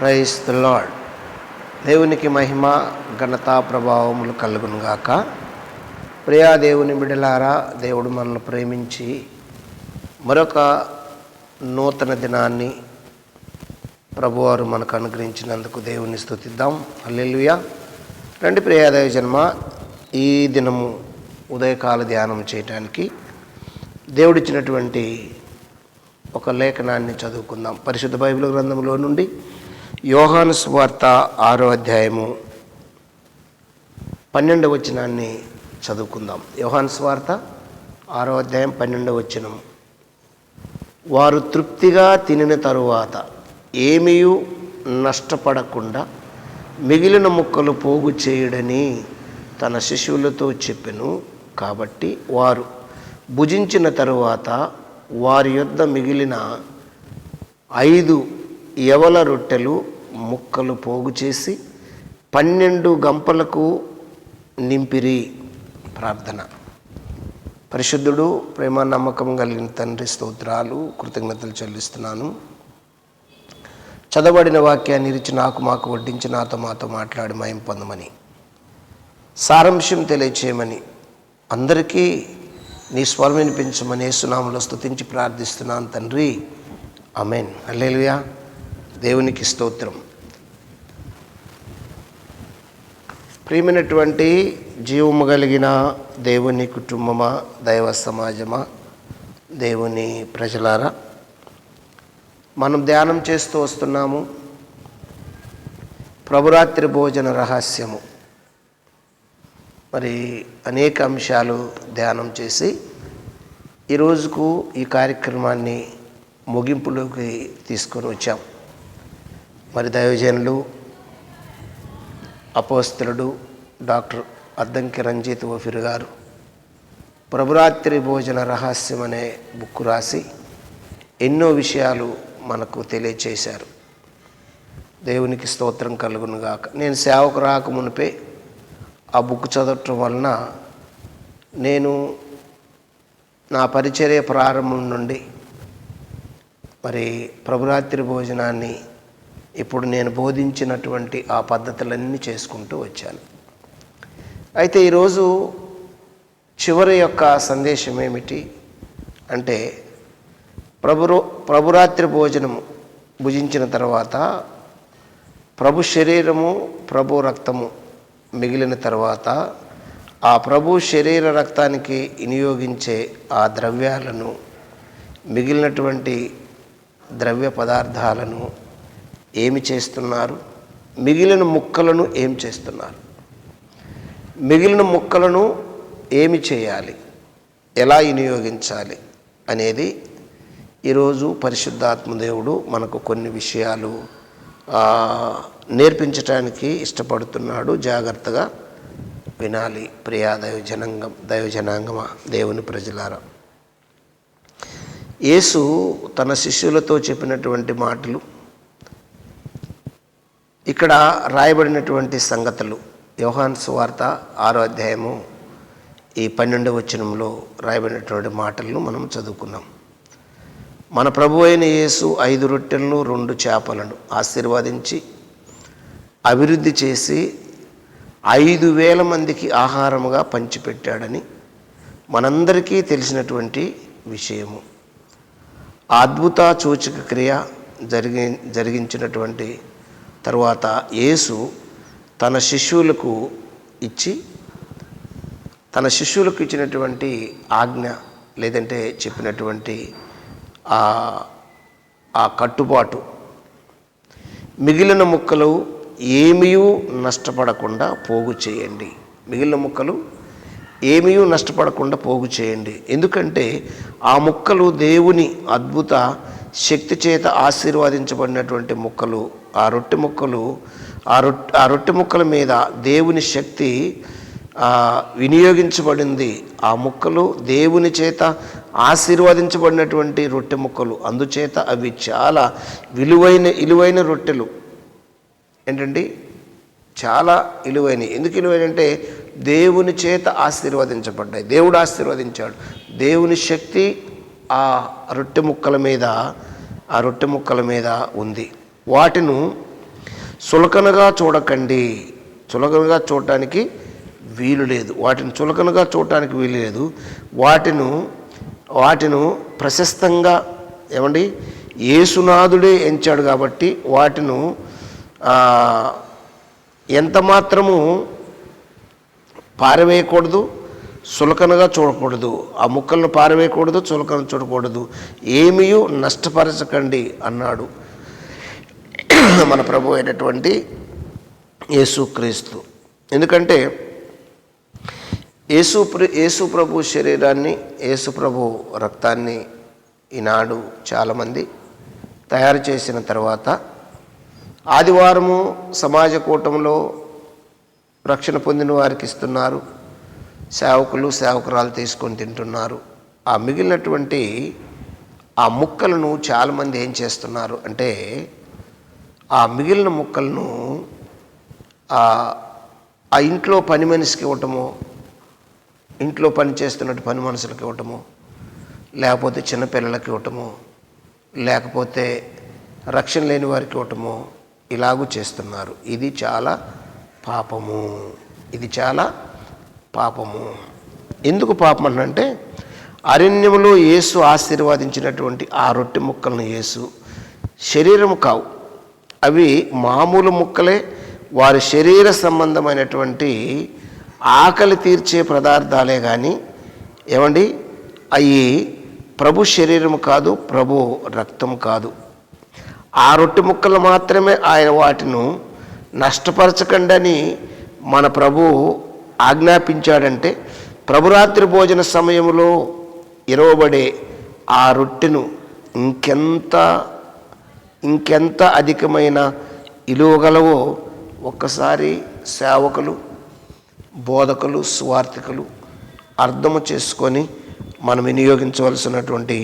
Price the lord దేవునికి మహిమ ఘనత ప్రభావములు కలుగునుగాక. ప్రియాదేవుని ప్రియా దేవుని బిడలారా దేవుడు మనల్ని ప్రేమించి మరొక నూతన దినాన్ని ప్రభువారు మనకు అనుగ్రహించినందుకు దేవుని స్తుతిద్దాం హల్లెలూయా. రండి ప్రియాదేవి జన్మ ఈ దినము ఉదయకాల ధ్యానం చేయటానికి దేవుడిచ్చినటువంటి ఒక లేఖనాన్ని చదువుకుందాం. పరిశుద్ధ బైబిల్ గ్రంథంలో నుండి యోహాను సువార్త ఆరో అధ్యాయము పన్నెండవ వచనాన్ని చదువుకుందాం. యోహాను సువార్త ఆరో అధ్యాయం పన్నెండవ వచనం. వారు తృప్తిగా తినిన తరువాత ఏమీయూ నష్టపడకుండా మిగిలిన ముక్కలు పోగు చేయడని తన శిశువులతో చెప్పెను. కాబట్టి వారు భుజించిన తరువాత వారి యొద్ద మిగిలిన ఐదు యవల రొట్టెలు ముక్కలు పోగు చేసి పన్నెండు గంపలకు నింపిరి ప్రార్థన. పరిశుద్ధుడు ప్రేమ నమ్మకం కలిగిన తండ్రి స్తోత్రాలు కృతజ్ఞతలు చెల్లిస్తున్నాను. చదవబడిన వాక్యాన్ని ఇరిచి నాకు మాకు వడ్డించి నాతో మాతో మాట్లాడి మయం పొందమని సారాంశం తెలియచేయమని అందరికీ నీ స్వరం వినిపించమని సునాములో స్తుతించి ప్రార్థిస్తున్నాను తండ్రి. అమెన్ అల్లేలుయా దేవునికి స్తోత్రం. ప్రియమైనటువంటి జీవము కలిగిన దేవుని కుటుంబమా దైవ సమాజమా దేవుని ప్రజలారా మనం ధ్యానం చేస్తూ వస్తున్నాము. ప్రభురాత్రి భోజన రహస్యము. మరి అనేక అంశాలు ధ్యానం చేసి ఈ రోజుకు ఈ కార్యక్రమాన్ని ముగింపులోకి తీసుకొని వచ్చాం. మరి దైవజనులు అపోస్తలుడు డాక్టర్ అద్దంకి రంజిత్ ఓఫిర్ గారు. ప్రభురాత్రి భోజన రహస్యం అనే బుక్ రాసి ఎన్నో విషయాలు మనకు తెలియచేశారు. దేవునికి స్తోత్రం కలుగునుగాక. నేను సేవకు రాక మునిపే ఆ బుక్ చదవటం వలన నేను నా పరిచర్య ప్రారంభం నుండి మరి ప్రభురాత్రి భోజనాన్ని ఇప్పుడు నేను బోధించినటువంటి ఆ పద్ధతులన్నీ చేసుకుంటూ వచ్చాను. అయితే ఈరోజు చివరి యొక్క సందేశం ఏమిటి అంటే ప్రభు ప్రభురాత్రి భోజనము భుజించిన తర్వాత ప్రభు శరీరము ప్రభు రక్తము మిగిలిన తర్వాత ఆ ప్రభు శరీర రక్తానికి వినియోగించే ఆ ద్రవ్యాలను మిగిలినటువంటి ద్రవ్య పదార్థాలను ఏమి చేస్తున్నారు? మిగిలిన ముక్కలను ఏం చేస్తున్నారు? మిగిలిన ముక్కలను ఏమి చేయాలి? ఎలా వినియోగించాలి? అనేది ఈరోజు పరిశుద్ధాత్మదేవుడు మనకు కొన్ని విషయాలు నేర్పించటానికి ఇష్టపడుతున్నాడు. జాగ్రత్తగా వినాలి ప్రియా దైవ జనాంగం దైవ దేవుని ప్రజలారా. యేసు తన శిష్యులతో చెప్పినటువంటి మాటలు ఇక్కడ రాయబడినటువంటి సంగతులు. యోహాన్ సువార్త ఆరో అధ్యాయము ఈ పన్నెండవ వచనంలో రాయబడినటువంటి మాటలను మనం చదువుకున్నాం. మన ప్రభు అయిన యేసు ఐదు రొట్టెలను రెండు చేపలను ఆశీర్వాదించి అభివృద్ధి చేసి ఐదు వేల మందికి ఆహారముగా పంచిపెట్టాడని మనందరికీ తెలిసినటువంటి విషయము. అద్భుత సూచక క్రియ జరిగి జరిగించినటువంటి తరువాత యేసు తన శిష్యులకు ఇచ్చి తన శిష్యులకు ఇచ్చినటువంటి ఆజ్ఞ లేదంటే చెప్పినటువంటి ఆ ఆ కట్టుబాటు. మిగిలిన ముక్కలు ఏమీ నష్టపడకుండా పోగు చేయండి. మిగిలిన ముక్కలు ఏమీ నష్టపడకుండా పోగు చేయండి. ఎందుకంటే ఆ ముక్కలు దేవుని అద్భుత శక్తి చేత ఆశీర్వదించబడినటువంటి ముక్కలు ఆ రొట్టె ముక్కలు ఆ రొట్టె ఆ రొట్టె ముక్కల మీద దేవుని శక్తి వినియోగించబడింది. ఆ ముక్కలు దేవుని చేత ఆశీర్వదించబడినటువంటి రొట్టె ముక్కలు. అందుచేత అవి చాలా విలువైన విలువైన రొట్టెలు. ఏంటండి? చాలా విలువైనవి ఎందుకు ఇలువైనంటే అంటే దేవుని చేత ఆశీర్వదించబడ్డాయి. దేవుడు ఆశీర్వదించాడు. దేవుని శక్తి ఆ రొట్టె ముక్కల మీద ఆ రొట్టె ముక్కల మీద ఉంది. వాటిను చులకనగా చూడకండి. చులకనగా చూడటానికి వీలు లేదు. వాటిని చులకనగా చూడటానికి వీలు లేదు. వాటిను వాటిను ప్రశస్తంగా ఏమండి? ఏసునాథుడే ఎంచాడు కాబట్టి వాటిను ఎంత మాత్రము పారవేయకూడదు చులకనగా చూడకూడదు. ఆ ముక్కలను పారవేయకూడదు చులకన చూడకూడదు. ఏమీయూ నష్టపరచకండి అన్నాడు. మన ప్రభు అయినటువంటి యేసుక్రీస్తు ఎందుకంటే యేసు యేసు ప్రభు శరీరాన్ని యేసు ప్రభు రక్తాన్ని ఈనాడు చాలామంది తయారు చేసిన తర్వాత ఆదివారము సమాజ కూటంలో రక్షణ పొందిన వారికి ఇస్తున్నారు. సేవకులు సేవకురాలు తీసుకొని తింటున్నారు. ఆ మిగిలినటువంటి ఆ ముక్కలను చాలామంది ఏం చేస్తున్నారు అంటే ఆ మిగిలిన ముక్కలను ఆ ఆ ఇంట్లో పని మనిషికి ఇవ్వటము ఇంట్లో పని చేస్తున్నట్టు పని మనుషులకి ఇవ్వటము లేకపోతే చిన్నపిల్లలకి ఇవ్వటము లేకపోతే రక్షణ లేని వారికి ఇవ్వటము ఇలాగూ చేస్తున్నారు. ఇది చాలా పాపము. ఇది చాలా పాపము. ఎందుకు పాపం అంటే అరణ్యములో యేసు ఆశీర్వాదించినటువంటి ఆ రొట్టె ముక్కలను యేసు శరీరము కావు. అవి మామూలు ముక్కలే వారి శరీర సంబంధమైనటువంటి ఆకలి తీర్చే పదార్థాలే కానీ ఏమండి? అవి ప్రభు శరీరము కాదు ప్రభు రక్తం కాదు. ఆ రొట్టె ముక్కలు మాత్రమే ఆయన వాటిను నష్టపరచకండి అని మన ప్రభు ఆజ్ఞాపించాడంటే ప్రభురాత్రి భోజన సమయంలో ఇరవబడే ఆ రొట్టెను ఇంకెంత ఇంకెంత అధికమైన ఇలువగలవో ఒక్కసారి సేవకులు బోధకులు స్వార్థికులు అర్థము చేసుకొని మనం వినియోగించవలసినటువంటి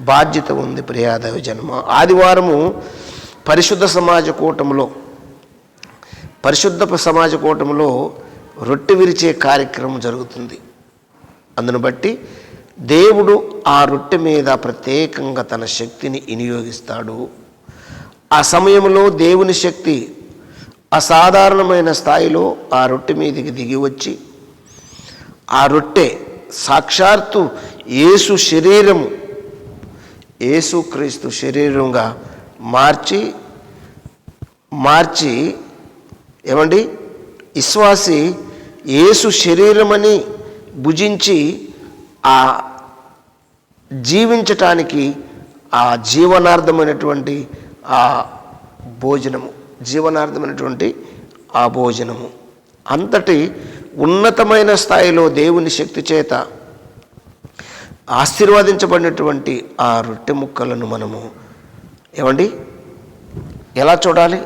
బాధ్యత ఉంది ప్రియాదవ జన్మ. ఆదివారము పరిశుద్ధ సమాజ కూటములో పరిశుద్ధ సమాజ కూటములో రొట్టె విరిచే కార్యక్రమం జరుగుతుంది. అందును బట్టి దేవుడు ఆ రొట్టె మీద ప్రత్యేకంగా తన శక్తిని వినియోగిస్తాడు. ఆ సమయంలో దేవుని శక్తి అసాధారణమైన స్థాయిలో ఆ రొట్టె మీదకి దిగి వచ్చి ఆ రొట్టె సాక్షాత్తు యేసు శరీరము యేసుక్రీస్తు శరీరంగా మార్చి మార్చి ఏమండి? విశ్వాసి ఏసు శరీరమని భుజించి ఆ జీవించటానికి ఆ జీవనార్థమైనటువంటి ఆ భోజనము జీవనార్థమైనటువంటి ఆ భోజనము. అంతటి ఉన్నతమైన స్థాయిలో దేవుని శక్తి చేత ఆశీర్వదించబడినటువంటి ఆ రొట్టె ముక్కలను మనము ఏమండి? ఎలా చూడాలి?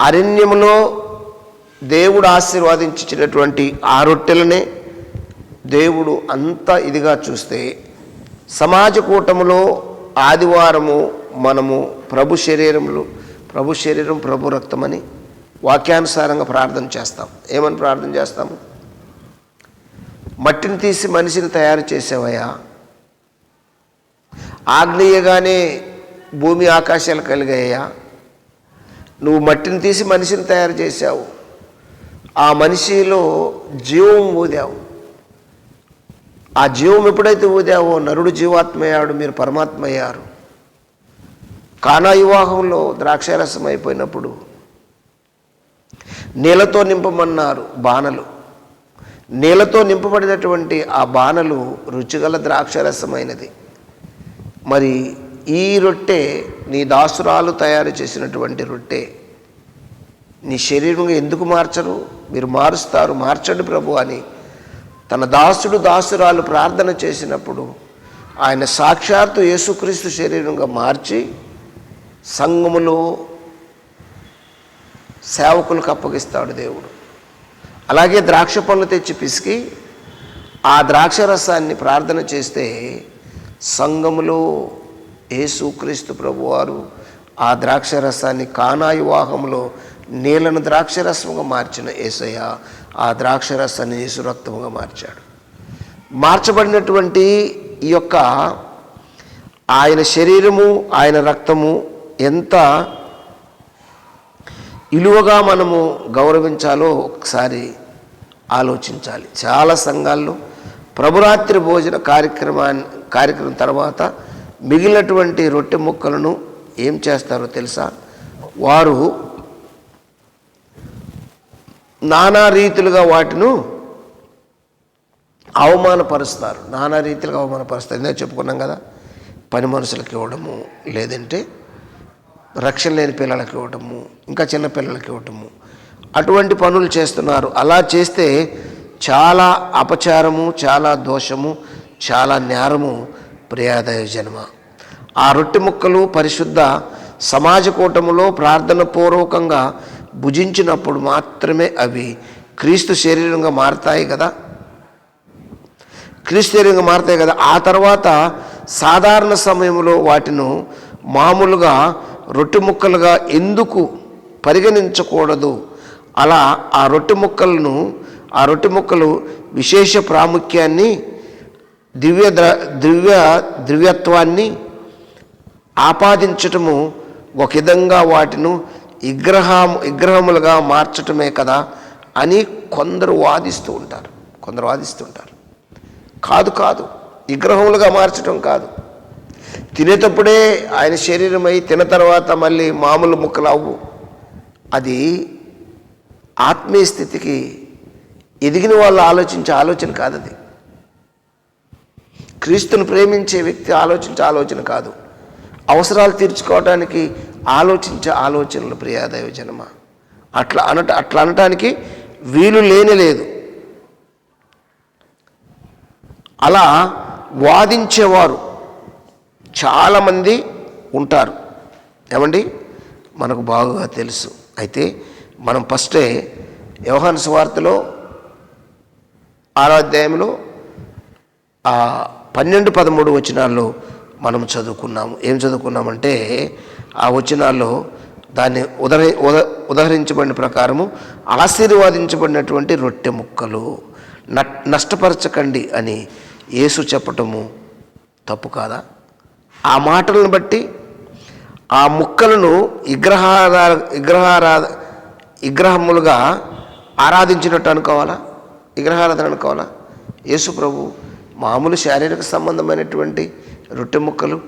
అరణ్యములో దేవుడు ఆశీర్వాదించినటువంటి ఆ రొట్టెలనే దేవుడు అంత ఇదిగా చూస్తే సమాజ కూటములో ఆదివారము మనము ప్రభు శరీరములు ప్రభు శరీరం ప్రభు రక్తమని వాక్యానుసారంగా ప్రార్థన చేస్తాం. ఏమని ప్రార్థన చేస్తాము మట్టిని తీసి మనిషిని తయారు చేసేవయ్యా. ఆగ్నేయగానే భూమి ఆకాశాలు కలిగాయ్యా. నువ్వు మట్టిని తీసి మనిషిని తయారు చేసావు ఆ మనిషిలో జీవం ఊదావు. ఆ జీవం ఎప్పుడైతే ఊదావో నరుడు జీవాత్మయ్యాడు మీరు పరమాత్మ అయ్యారు కానా వివాహంలో ద్రాక్షారసం అయిపోయినప్పుడు నీళ్ళతో నింపమన్నారు బాణలు. నీళ్ళతో నింపబడినటువంటి ఆ బాణలు రుచిగల ద్రాక్షరసమైనది. మరి ఈ రొట్టె నీ దాసురాలు తయారు చేసినటువంటి రొట్టె. నీ శరీరంగా ఎందుకు మార్చరు? మీరు మారుస్తారు. మార్చండి ప్రభు అని తన దాసుడు దాసురాలు ప్రార్థన చేసినప్పుడు ఆయన సాక్షాత్తు యేసుక్రీస్తు శరీరంగా మార్చి సంఘములో సేవకులకు అప్పగిస్తాడు దేవుడు. అలాగే ద్రాక్ష పళ్ళు తెచ్చి పిసికి ఆ ద్రాక్ష రసాన్ని ప్రార్థన చేస్తే సంఘములో యేసుక్రీస్తు ప్రభువారు ఆ ద్రాక్ష రసాన్ని కానా వివాహంలో నీళ్ళను ద్రాక్షరసముగా మార్చిన ఏసయ్య ఆ ద్రాక్షరసాన్ని యేసు రక్తముగా మార్చాడు. మార్చబడినటువంటి ఈ యొక్క ఆయన శరీరము ఆయన రక్తము ఎంత ఇలువగా మనము గౌరవించాలో ఒకసారి ఆలోచించాలి. చాలా సంఘాల్లో ప్రభురాత్రి భోజన కార్యక్రమాన్ని కార్యక్రమం తర్వాత మిగిలినటువంటి రొట్టె ముక్కలను ఏం చేస్తారో తెలుసా? వారు నానా రీతులుగా వాటిను అవమానపరుస్తారు. నానా రీతిలుగా అవమానపరుస్తారు. ఇందాక చెప్పుకున్నాం కదా పని మనుషులకు ఇవ్వడము లేదంటే రక్షణ లేని పిల్లలకి ఇవ్వటము ఇంకా చిన్న పిల్లలకి ఇవ్వటము అటువంటి పనులు చేస్తున్నారు. అలా చేస్తే చాలా అపచారము చాలా దోషము చాలా నేరము ప్రియాదయ జన్మ. ఆ రొట్టె ముక్కలు పరిశుద్ధ సమాజ కూటములో ప్రార్థన పూర్వకంగా భుజించినప్పుడు మాత్రమే అవి క్రీస్తు శరీరంగా మారతాయి కదా? క్రీస్తు శరీరంగా మారతాయి కదా? ఆ తర్వాత సాధారణ సమయంలో వాటిను మామూలుగా రొట్టె ముక్కలుగా ఎందుకు పరిగణించకూడదు? అలా ఆ రొట్టె ముక్కలను ఆ రొట్టె ముక్కలు విశేష ప్రాముఖ్యాన్ని దివ్య ద్ర దివ్య దివ్యత్వాన్ని ఆపాదించటము ఒక విధంగా వాటిను విగ్రహం విగ్రహములుగా మార్చటమే కదా అని కొందరు వాదిస్తూ ఉంటారు. కొందరు వాదిస్తుంటారు కాదు కాదు. విగ్రహములుగా మార్చటం కాదు. తినేటప్పుడే ఆయన శరీరమై తిన తర్వాత మళ్ళీ మామూలు ముక్కలవు అది ఆత్మీయ స్థితికి ఎదిగిన వాళ్ళు ఆలోచించే ఆలోచన కాదు అది క్రీస్తును ప్రేమించే వ్యక్తి ఆలోచించే ఆలోచన కాదు. అవసరాలు తీర్చుకోవడానికి ఆలోచించే ఆలోచనలు ప్రియాదైవ జన్మ. అట్లా అనట అట్లా అనటానికి వీలు లేని లేదు. అలా వాదించేవారు చాలామంది ఉంటారు. ఏమండి? మనకు బాగా తెలుసు. అయితే మనం ఫస్టే వ్యవహాన్ సువార్తలో ఆరాధ్యాయంలో పన్నెండు పదమూడు వచనాల్లో మనం చదువుకున్నాము. ఏం చదువుకున్నామంటే ఆ వచనాల్లో దాన్ని ఉదహ ఉద ఉదహరించబడిన ప్రకారము ఆశీర్వాదించబడినటువంటి రొట్టె ముక్కలు నష్టపరచకండి అని యేసు చెప్పటము తప్పు కాదా? ఆ మాటలను బట్టి ఆ ముక్కలను విగ్రహారా విగ్రహారా విగ్రహములుగా ఆరాధించినట్టు అనుకోవాలా? విగ్రహారాధన అనుకోవాలా? యేసు ప్రభు మామూలు శారీరక సంబంధమైనటువంటి రొట్టె ముక్కలు.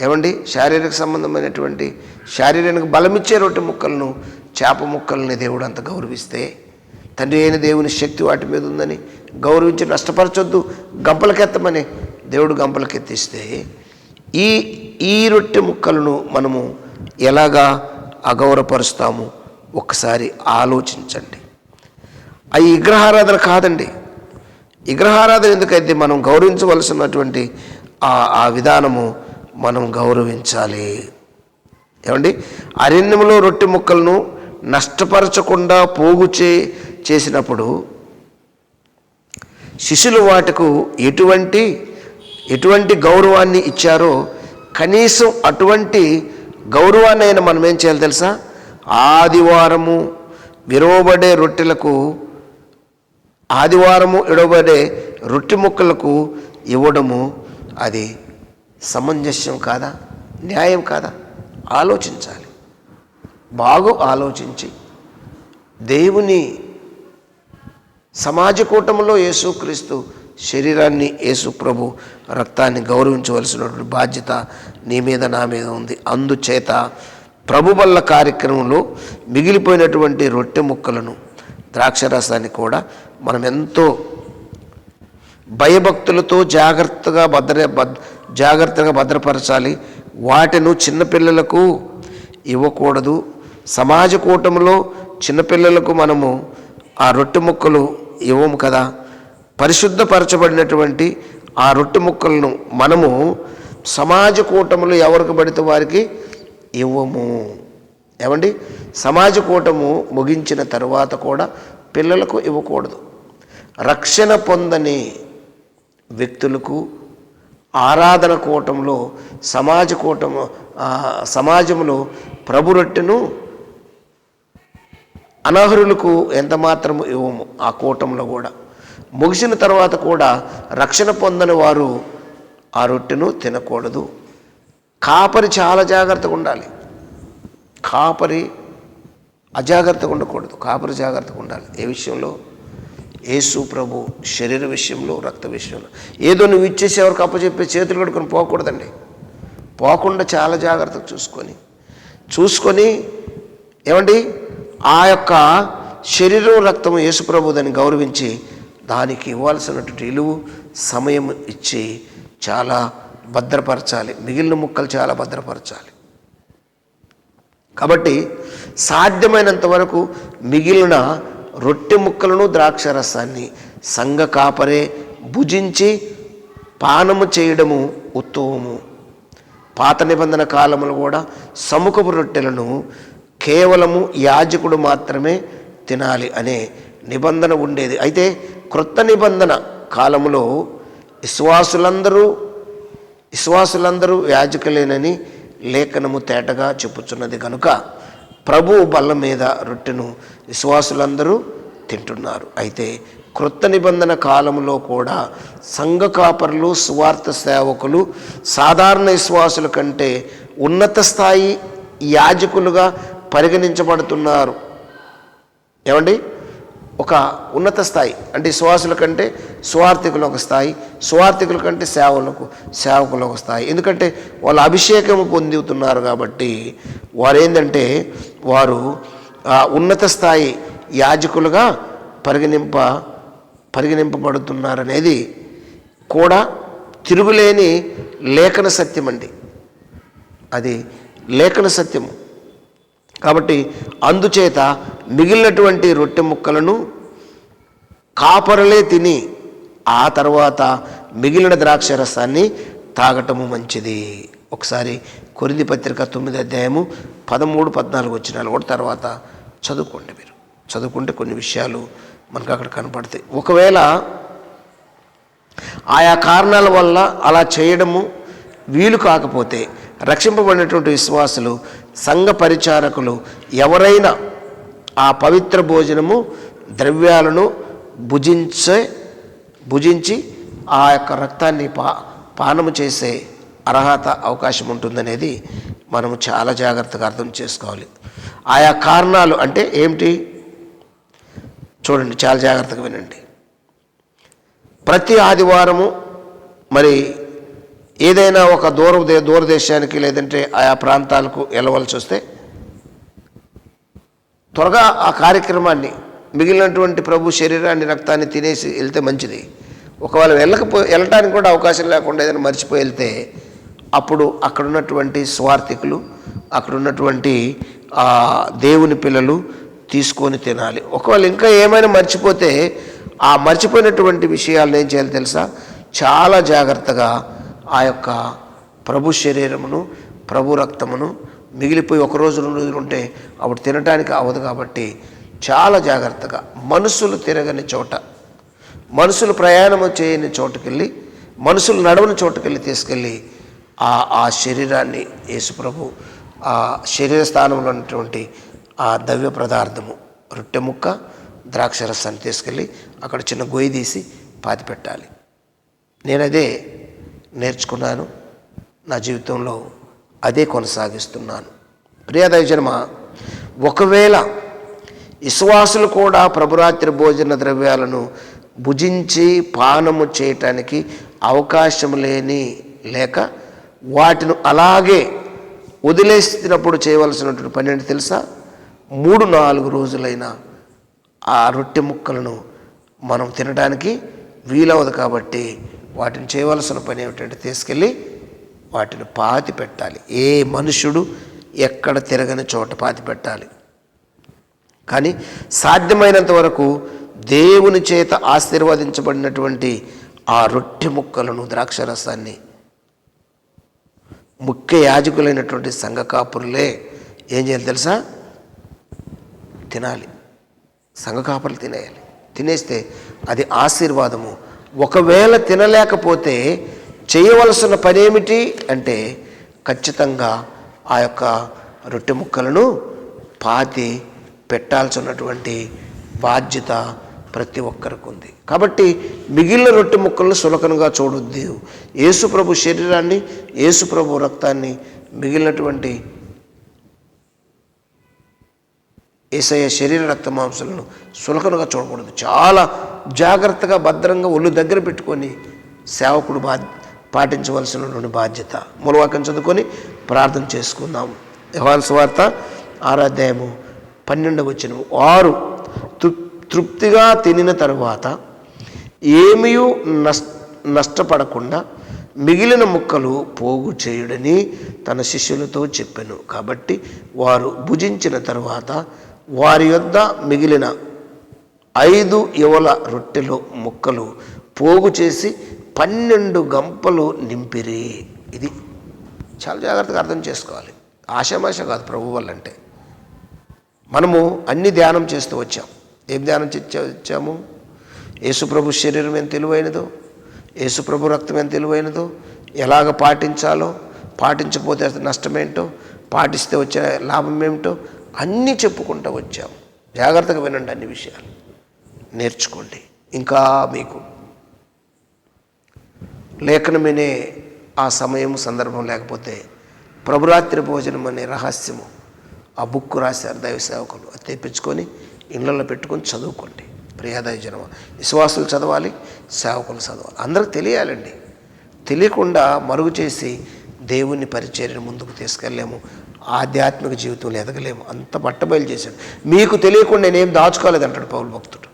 ఏమండి? శారీరక సంబంధమైనటువంటి శారీరానికి బలమిచ్చే రొట్టె ముక్కలను చేప ముక్కల్ని దేవుడు అంత గౌరవిస్తే తండ్రి అయిన దేవుని శక్తి వాటి మీద ఉందని గౌరవించి నష్టపరచొద్దు గంపలకెత్తమని దేవుడు గంపలకెత్తిస్తే ఈ ఈ రొట్టె ముక్కలను మనము ఎలాగా అగౌరవపరుస్తాము? ఒక్కసారి ఆలోచించండి. అవి విగ్రహారాధన కాదండి. విగ్రహారాధన ఎందుకైతే మనం గౌరవించవలసినటువంటి ఆ విధానము మనం గౌరవించాలి. ఏమండి? అరణ్యంలో రొట్టె ముక్కలను నష్టపరచకుండా పోగు చే చేసినప్పుడు శిష్యులు వాటికు ఎటువంటి ఎటువంటి గౌరవాన్ని ఇచ్చారో కనీసం అటువంటి గౌరవాన్ని అయినా మనం ఏం చేయాలి తెలుసా? ఆదివారము విరవబడే రొట్టెలకు ఆదివారము ఇడవబడే రొట్టె ముక్కలకు ఇవ్వడము అది సమంజస్యం కాదా? న్యాయం కాదా? ఆలోచించాలి. బాగు ఆలోచించి దేవుని సమాజ కూటంలో యేసుక్రీస్తు శరీరాన్ని యేసు ప్రభు రక్తాన్ని గౌరవించవలసినటువంటి బాధ్యత నీ మీద నా మీద ఉంది. అందుచేత ప్రభు వల్ల కార్యక్రమంలో మిగిలిపోయినటువంటి రొట్టె ముక్కలను ద్రాక్షరసాన్ని కూడా మనం ఎంతో భయభక్తులతో జాగ్రత్తగా భద్ర భద్ జాగ్రత్తగా భద్రపరచాలి. వాటిను చిన్నపిల్లలకు ఇవ్వకూడదు. సమాజ కూటంలో చిన్నపిల్లలకు మనము ఆ రొట్టె ముక్కలు ఇవ్వము కదా. పరిశుద్ధపరచబడినటువంటి ఆ రొట్టె ముక్కలను మనము సమాజ కూటములు ఎవరికి పడితే వారికి ఇవ్వము. ఏమండి? సమాజ కూటము ముగించిన తర్వాత కూడా పిల్లలకు ఇవ్వకూడదు. రక్షణ పొందని వ్యక్తులకు ఆరాధన కూటంలో సమాజ కూటం సమాజంలో ప్రభు రొట్టెను అనర్హులకు ఎంత మాత్రము ఇవ్వము ఆ కూటంలో కూడా. ముగిసిన తర్వాత కూడా రక్షణ పొందని వారు ఆ రొట్టెను తినకూడదు. కాపరి చాలా జాగ్రత్తగా ఉండాలి. కాపరి అజాగ్రత్తగా ఉండకూడదు. కాపరి జాగ్రత్తగా ఉండాలి. ఏ విషయంలో? యేసు ప్రభు శరీర విషయంలో రక్త విషయంలో. ఏదో నువ్వు ఇచ్చేసి ఎవరికి అప్పచెప్పి చేతులు కడుకొని పోకూడదండి. పోకుండా చాలా జాగ్రత్తగా చూసుకొని. చూసుకొని ఏమండి? ఆ యొక్క శరీరం రక్తం యేసుప్రభు దాన్ని గౌరవించి దానికి ఇవ్వాల్సినటువంటి విలువ సమయం ఇచ్చి చాలా భద్రపరచాలి. మిగిలిన ముక్కలు చాలా భద్రపరచాలి. కాబట్టి సాధ్యమైనంత వరకు మిగిలిన రొట్టె ముక్కలను ద్రాక్షరసాన్ని సంఘ కాపరే భుజించి పానము చేయడము ఉత్తమము. పాత నిబంధన కాలములు కూడా సముఖపు రొట్టెలను కేవలము యాజకుడు మాత్రమే తినాలి అనే నిబంధన ఉండేది. అయితే క్రొత్త నిబంధన కాలములో విశ్వాసులందరూ విశ్వాసులందరూ యాజకులేనని లేఖనము తేటగా చెప్పుచున్నది. కనుక ప్రభు బల్ల మీద రొట్టెను విశ్వాసులందరూ తింటున్నారు. అయితే క్రొత్త నిబంధన కాలంలో కూడా సంఘ కాపరులు సువార్త సేవకులు సాధారణ విశ్వాసుల కంటే ఉన్నత స్థాయి యాజకులుగా పరిగణించబడుతున్నారు. ఏమండి? ఒక ఉన్నత స్థాయి అంటే సువాసుల కంటే స్వార్థికులు ఒక స్థాయి స్వార్థికుల కంటే సేవలకు సేవకులు ఒక స్థాయి. ఎందుకంటే వాళ్ళు అభిషేకం పొందుతున్నారు కాబట్టి వారు ఏంటంటే వారు ఆ ఉన్నత స్థాయి యాజకులుగా పరిగణింప పరిగణింపబడుతున్నారనేది కూడా తిరుగులేని లేఖన సత్యం అండి అది లేఖన సత్యము. కాబట్టి అందుచేత మిగిలినటువంటి రొట్టె ముక్కలను కాపరలే తిని ఆ తర్వాత మిగిలిన ద్రాక్ష రసాన్ని తాగటము మంచిది. ఒకసారి కొరింది పత్రిక తొమ్మిది అధ్యాయము పదమూడు పద్నాలుగు వచ్చినాలు కూడా తర్వాత చదువుకోండి మీరు. చదువుకుంటే కొన్ని విషయాలు మనకు అక్కడ కనపడతాయి. ఒకవేళ ఆయా కారణాల వల్ల అలా చేయడము వీలు కాకపోతే రక్షింపబడినటువంటి విశ్వాసులు సంఘ పరిచారకులు ఎవరైనా ఆ పవిత్ర భోజనము ద్రవ్యాలను భుజించే భుజించి ఆ యొక్క రక్తాన్ని పా పానము చేసే అర్హత అవకాశం ఉంటుందనేది మనము చాలా జాగ్రత్తగా అర్థం చేసుకోవాలి. ఆయా కారణాలు అంటే ఏమిటి? చూడండి చాలా జాగ్రత్తగా వినండి. ప్రతి ఆదివారము మరి ఏదైనా ఒక దూర దే- దూరదేశానికి లేదంటే ఆయా ప్రాంతాలకు వెళ్ళవలసి వస్తే త్వరగా ఆ కార్యక్రమాన్ని మిగిలినటువంటి ప్రభు శరీరాన్ని రక్తాన్ని తినేసి వెళ్తే మంచిది. ఒకవేళ వెళ్ళకపో వెళ్ళటానికి కూడా అవకాశం లేకుండా ఏదైనా మర్చిపోయి వెళ్తే అప్పుడు అక్కడున్నటువంటి స్వార్థికులు అక్కడున్నటువంటి దేవుని పిల్లలు తీసుకొని తినాలి. ఒకవేళ ఇంకా ఏమైనా మర్చిపోతే ఆ మర్చిపోయినటువంటి విషయాలను ఏం చేయాలి తెలుసా? చాలా జాగ్రత్తగా ఆ యొక్క ప్రభు శరీరమును ప్రభు రక్తమును మిగిలిపోయి ఒక రోజు రెండు రోజులు ఉంటే అప్పుడు తినటానికి అవ్వదు కాబట్టి చాలా జాగ్రత్తగా మనుషులు తిరగని చోట మనుషులు ప్రయాణం చేయని చోటుకెళ్ళి మనుషులు నడవని చోటుకెళ్ళి తీసుకెళ్ళి ఆ ఆ శరీరాన్ని యేసుప్రభు ఆ శరీర స్థానంలో ఉన్నటువంటి ఆ దవ్య పదార్థము రొట్టె ముక్క ద్రాక్షరసాన్ని తీసుకెళ్ళి అక్కడ చిన్న గొయ్యి తీసి పాతి పెట్టాలి నేనదే నేర్చుకున్నాను. నా జీవితంలో అదే కొనసాగిస్తున్నాను. ప్రియదయజన్మ ఒకవేళ విశ్వాసులు కూడా ప్రభురాత్రి భోజన ద్రవ్యాలను భుజించి పానము చేయటానికి అవకాశం లేని లేక వాటిని అలాగే వదిలేసినప్పుడు చేయవలసినటువంటి పని ఏంటి తెలుసా? మూడు నాలుగు రోజులైన ఆ రొట్టె ముక్కలను మనం తినడానికి వీలవదు కాబట్టి వాటిని చేయవలసిన పని ఏమిటంటే తీసుకెళ్ళి వాటిని పాతి పెట్టాలి. ఏ మనుషుడు ఎక్కడ తిరగని చోట పాతి పెట్టాలి. కానీ సాధ్యమైనంత వరకు దేవుని చేత ఆశీర్వదించబడినటువంటి ఆ రొట్టె ముక్కలను ద్రాక్షరసాన్ని ముఖ్య యాజకులైనటువంటి సంఘ కాపురులే ఏం చేయాలి తెలుసా? తినాలి. సంఘ తినేయాలి. తినేస్తే అది ఆశీర్వాదము ఒకవేళ తినలేకపోతే చేయవలసిన పనేమిటి అంటే ఖచ్చితంగా ఆ యొక్క రొట్టె ముక్కలను పాతి పెట్టాల్సినటువంటి బాధ్యత ప్రతి ఒక్కరికి ఉంది కాబట్టి మిగిలిన రొట్టె ముక్కలను సులకనగా చూడొద్దు. యేసుప్రభు శరీరాన్ని యేసుప్రభు రక్తాన్ని మిగిలినటువంటి ఏసయ్య శరీర రక్త మాంసలను సులకనగా చూడకూడదు. చాలా జాగ్రత్తగా భద్రంగా ఒళ్ళు దగ్గర పెట్టుకొని సేవకుడు బా పాటించవలసినటువంటి బాధ్యత మూలవాక్యం చదువుకొని ప్రార్థన చేసుకుందాం. యహాన్ వార్త ఆరాధ్యాయము పన్నెండు వచ్చిన వారు తృప్తిగా తినిన తరువాత ఏమీ నష్ నష్టపడకుండా మిగిలిన ముక్కలు పోగు చేయుడని తన శిష్యులతో చెప్పాను. కాబట్టి వారు భుజించిన తరువాత వారి యొద్ద మిగిలిన ఐదు యువల రొట్టెలు ముక్కలు పోగు చేసి పన్నెండు గంపలు నింపిరి. ఇది చాలా జాగ్రత్తగా అర్థం చేసుకోవాలి. ఆశామాష కాదు ప్రభు వల్ల అంటే మనము అన్ని ధ్యానం చేస్తూ వచ్చాం. ఏం ధ్యానం చేసి వచ్చాము యేసుప్రభు శరీరం ఎంత తెలివైనదో యేసుప్రభు రక్తం ఎంత తెలివైనదో ఎలాగ పాటించాలో పాటించకపోతే నష్టమేంటో పాటిస్తే వచ్చే లాభం ఏమిటో అన్నీ చెప్పుకుంటూ వచ్చాం. జాగ్రత్తగా వినండి అన్ని విషయాలు. నేర్చుకోండి. ఇంకా మీకు లేఖనమేనే ఆ సమయం సందర్భం లేకపోతే ప్రభురాత్రి భోజనం అనే రహస్యము ఆ బుక్ రాశారు దైవ సేవకులు. అది తెప్పించుకొని ఇళ్ళల్లో పెట్టుకొని చదువుకోండి. ప్రియాదయ జనమ విశ్వాసులు చదవాలి సేవకులు చదవాలి. అందరికి తెలియాలండి. తెలియకుండా మరుగు చేసి దేవుని పరిచర్యను ముందుకు తీసుకెళ్ళలేము. ఆధ్యాత్మిక జీవితంలో ఎదగలేము. అంత బట్టబయలు చేశాడు. మీకు తెలియకుండా నేనేం దాచుకోలేదు అంటాడు పౌరు భక్తుడు.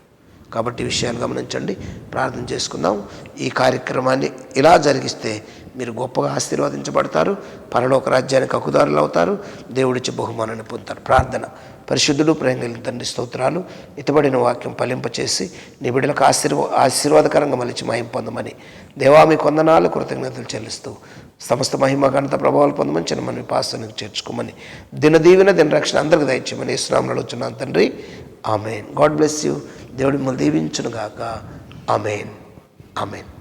కాబట్టి ఈ విషయాలు గమనించండి. ప్రార్థన చేసుకుందాం. ఈ కార్యక్రమాన్ని ఇలా జరిగిస్తే మీరు గొప్పగా ఆశీర్వదించబడతారు. పరలోక రాజ్యానికి హక్కుదారులు అవుతారు. దేవుడిచ్చి బహుమానాన్ని పొందుతారు. ప్రార్థన. పరిశుద్ధుడు ప్రేంగలి తండ్రి స్తోత్రాలు. ఇతబడిన వాక్యం ఫలింపచేసి నిబిడలకు ఆశీర్వా ఆశీర్వ ఆశీర్వాదకరంగా మలిచి మాయం పొందమని దేవా మీ కొందనాలు కృతజ్ఞతలు చెల్లిస్తూ సమస్త మహిమ ఘనత ప్రభావాలు పొందమని చిన్న మన పాస్తానికి చేర్చుకోమని దినదీవిన దిన రక్షణ అందరికి దయచేయమని ఇస్లాంలో వచ్చున్నాను తండ్రి. ఆమెన్. God bless you. దేవుడి మిమ్మల్ని దీవించునుగాక. ఆమెన్. ఆమెన్.